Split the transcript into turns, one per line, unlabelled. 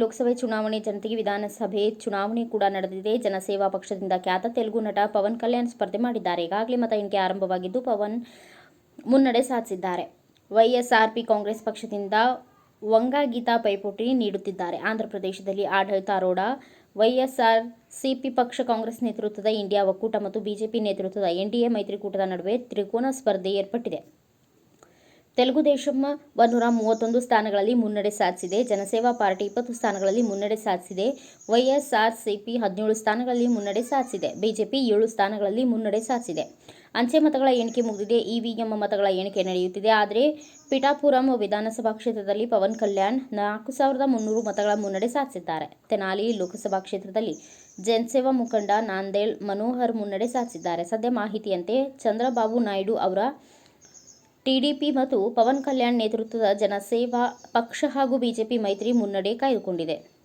ಲೋಕಸಭೆ ಚುನಾವಣೆ, ಜನತೆಗೆ ವಿಧಾನಸಭೆ ಚುನಾವಣೆ ಕೂಡ ನಡೆದಿದೆ. ಜನಸೇವಾ ಪಕ್ಷದಿಂದ ಖ್ಯಾತ ತೆಲುಗು ನಟ ಪವನ್ ಕಲ್ಯಾಣ್ ಸ್ಪರ್ಧೆ ಮಾಡಿದ್ದಾರೆ. ಈಗಾಗಲೇ ಮತ ಎಣಿಕೆ ಆರಂಭವಾಗಿದ್ದು, ಪವನ್ ಮುನ್ನಡೆ ಸಾಧಿಸಿದ್ದಾರೆ. ವೈಎಸ್ಆರ್ಪಿ ಕಾಂಗ್ರೆಸ್ ಪಕ್ಷದಿಂದ ವಂಗಾಗೀತಾ ಪೈಪೋಟಿ ನೀಡುತ್ತಿದ್ದಾರೆ. ಆಂಧ್ರಪ್ರದೇಶದಲ್ಲಿ ಆಡಳಿತಾರೂಢ ವೈಎಸ್ಆರ್ ಸಿಪಿ ಪಕ್ಷ ಕಾಂಗ್ರೆಸ್ ನೇತೃತ್ವದ ಇಂಡಿಯಾ ಒಕ್ಕೂಟ ಮತ್ತು ಬಿಜೆಪಿ ನೇತೃತ್ವದ ಎನ್ಡಿಎ ಮೈತ್ರಿಕೂಟದ ನಡುವೆ ತ್ರಿಕೋನ ಸ್ಪರ್ಧೆ ಏರ್ಪಟ್ಟಿದೆ. ತೆಲುಗು ದೇಶಮ್ಮ ಒಂದೂರ ಮೂವತ್ತೊಂದು ಸ್ಥಾನಗಳಲ್ಲಿ ಮುನ್ನಡೆ ಸಾಧಿಸಿದೆ. ಜನಸೇವಾ ಪಾರ್ಟಿ ಇಪ್ಪತ್ತು ಸ್ಥಾನಗಳಲ್ಲಿ ಮುನ್ನಡೆ ಸಾಧಿಸಿದೆ. ವೈಎಸ್ಆರ್ಸಿಪಿ ಹದಿನೇಳು ಸ್ಥಾನಗಳಲ್ಲಿ ಮುನ್ನಡೆ ಸಾಧಿಸಿದೆ. ಬಿಜೆಪಿ ಏಳು ಸ್ಥಾನಗಳಲ್ಲಿ ಮುನ್ನಡೆ ಸಾಧಿಸಿದೆ. ಅಂಚೆ ಮತಗಳ ಎಣಿಕೆ ಮುಗಿದಿದೆ. ಇವಿಎಂ ಮತಗಳ ಎಣಿಕೆ ನಡೆಯುತ್ತಿದೆ. ಆದರೆ ಪಿಠಾಪುರಂ ವಿಧಾನಸಭಾ ಕ್ಷೇತ್ರದಲ್ಲಿ ಪವನ್ ಕಲ್ಯಾಣ್ ನಾಲ್ಕು ಸಾವಿರದ ಮುನ್ನೂರು ಮತಗಳ ಮುನ್ನಡೆ ಸಾಧಿಸಿದ್ದಾರೆ. ತೆನಾಲಿ ಲೋಕಸಭಾ ಕ್ಷೇತ್ರದಲ್ಲಿ ಜನಸೇವಾ ಮುಖಂಡ ನಾಂದೇಳ್ ಮನೋಹರ್ ಮುನ್ನಡೆ ಸಾಧಿಸಿದ್ದಾರೆ. ಸದ್ಯ ಮಾಹಿತಿಯಂತೆ ಚಂದ್ರಬಾಬು ನಾಯ್ಡು ಅವರ ಟಿಡಿಪಿ ಮತ್ತು ಪವನ್ ಕಲ್ಯಾಣ್ ನೇತೃತ್ವದ ಜನಸೇವಾ ಪಕ್ಷ ಹಾಗೂ ಬಿಜೆಪಿ ಮೈತ್ರಿ ಮುನ್ನಡೆ ಕಾಯ್ದುಕೊಂಡಿದೆ.